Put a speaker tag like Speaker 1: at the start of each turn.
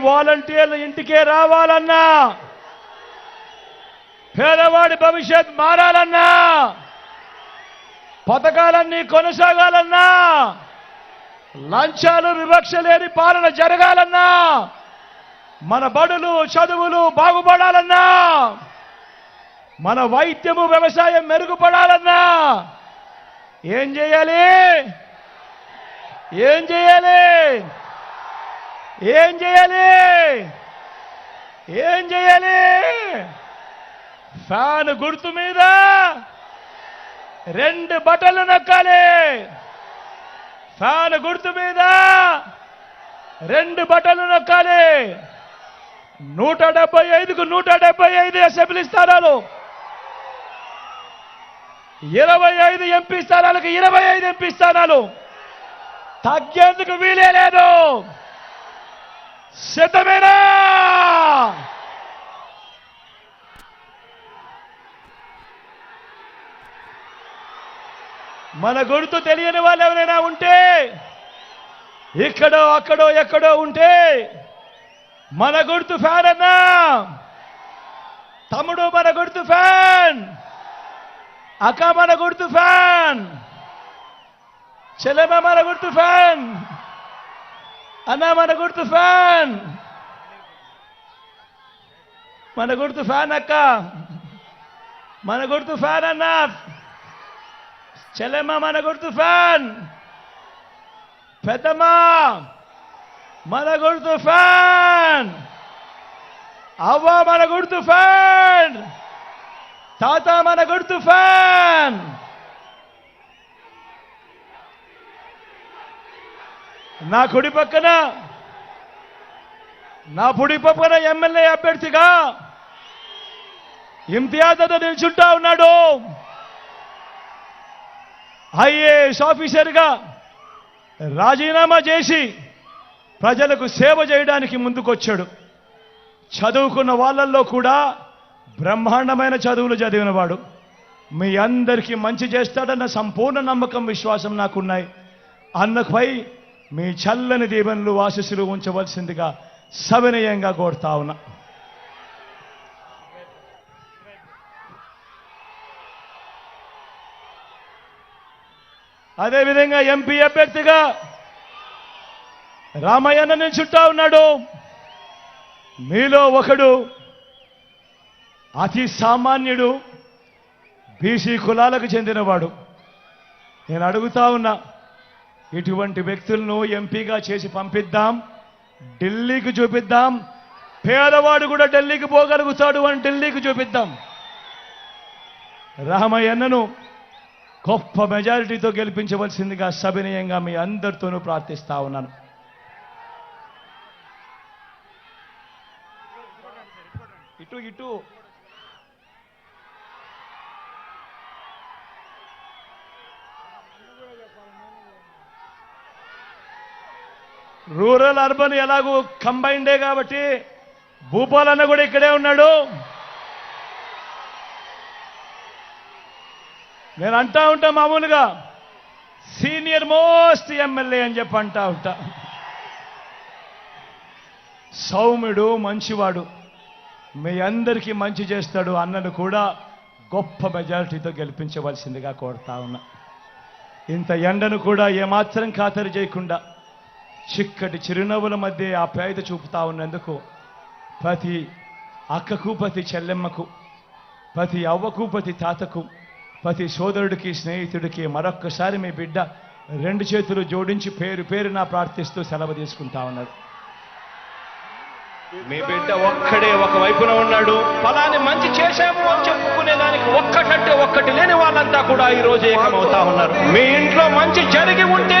Speaker 1: వాలంటీర్లు ఇంటికే రావాలన్నా పేదవాడి భవిష్యత్ మారాలన్నా పథకాలన్నీ కొనసాగాలన్నా లంచాలు వివక్ష లేని పాలన జరగాలన్నా మన బడులు చదువులు బాగుపడాలన్నా మన వైద్యము వ్యవసాయం మెరుగుపడాలన్నా ఏం చేయాలి? ఏం చేయాలి? ఏం చేయాలి? ఏం చేయాలి? ఫ్యాన్ గుర్తు మీద రెండు బటన్లు నొక్కాలి. ఫ్యాన్ గుర్తు మీద రెండు బటన్లు నొక్కాలి. నూట డెబ్బై ఐదుకు నూట డెబ్బై ఐదు అసెంబ్లీ స్థానాలు. ఇరవై ఐదు ఎంపీ స్థానాలకు ఇరవై ఐదు ఎంపీ స్థానాలు. తగ్గేందుకు వీలే లేదు. సిద్ధమేనా? మన గుర్తు తెలియని వాళ్ళు ఎవరైనా ఉంటే ఇక్కడో అక్కడో ఎక్కడో ఉంటే మన గుర్తు ఫ్యాన్ అన్నా. తమ్ముడు మన గుర్తు ఫ్యాన్ అక్క మన గుర్తు ఫ్యాన్ చెల్లెమ్మ మన గుర్తు ఫ్యాన్. అన్న మన గుర్తు ఫ్యాన్. మన గుర్తు ఫ్యాన్ అక్క. మన గుర్తు ఫ్యాన్ అన్న. చెల్లెమ్మ మన గుర్తు ఫ్యాన్. పెద్దమ్మ మన గుర్తు ఫ్యాన్. అవ్వ మన గుర్తు ఫ్యాన్. తాత మన గుర్తు ఫ్యాన్. నా కుడి పక్కన నా పుడి పక్కన ఎమ్మెల్యే అభ్యర్థిగా ఇమ్తియాజ్ అతను నిల్చుంటా ఉన్నాడు. ఐఏఎస్ ఆఫీసర్గా రాజీనామా చేసి ప్రజలకు సేవ చేయడానికి ముందుకొచ్చాడు. చదువుకున్న వాళ్ళల్లో కూడా బ్రహ్మాండమైన చదువులు చదివినవాడు. మీ అందరికీ మంచి చేస్తాడన్న సంపూర్ణ నమ్మకం విశ్వాసం నాకున్నాయి. అన్నపై మీ చల్లని దీవెనలు ఆశీస్సులు ఉంచవలసిందిగా సవినయంగా కోరుతా ఉన్నా. అదేవిధంగా ఎంపీ అభ్యర్థిగా రామయ్యన్న చుట్టా ఉన్నాడు. మీలో ఒకడు అతి సామాన్యుడు బీసీ కులాలకు చెందినవాడు. నేను అడుగుతా ఉన్నా ఇటువంటి వ్యక్తులను ఎంపీగా చేసి పంపిద్దాం. ఢిల్లీకి చూపిద్దాం. పేదవాడు కూడా ఢిల్లీకి పోగలుగుతాడు అని ఢిల్లీకి చూపిద్దాం. రామయ్యన్నను గొప్ప మెజారిటీతో గెలిపించవలసిందిగా సవినయంగా మీ అందరితోనూ ప్రార్థిస్తా ఉన్నాను. ఇటు ఇటు. రూరల్ అర్బన్ ఎలాగూ కంబైండే కాబట్టి భూపాలన్న కూడా ఇక్కడే ఉన్నాడు. నేను అంటా ఉంటా మామూలుగా సీనియర్ మోస్ట్ ఎమ్మెల్యే అని చెప్పి అంటా ఉంటా. సౌమ్యుడు మంచివాడు. మీ అందరికీ మంచి చేస్తాడు అన్నను కూడా గొప్ప మెజారిటీతో గెలిపించవలసిందిగా కోరుతా ఉన్నా. ఇంత ఎండను కూడా ఏమాత్రం ఖాతరు చేయకుండా చిక్కటి చిరునవ్వుల మధ్య ఆ పేద చూపుతా ఉన్నందుకు ప్రతి అక్కకు ప్రతి చెల్లెమ్మకు ప్రతి అవ్వకు ప్రతి తాతకు ప్రతి సోదరుడికి స్నేహితుడికి మరొక్కసారి మీ బిడ్డ రెండు చేతులు జోడించి పేరు పేరున ప్రార్థిస్తూ సెలవు తీసుకుంటా ఉన్నాడు. మీ బిడ్డ ఒక్కడే ఒక వైపున ఉన్నాడు. ఫలాన్ని మంచి చేశాము అని చెప్పుకునే దానికి ఒక్కటంటే ఒక్కటి లేని వాళ్ళంతా కూడా ఈ రోజు ఏకమవుతా ఉన్నారు. మీ ఇంట్లో మంచి జరిగి ఉంటే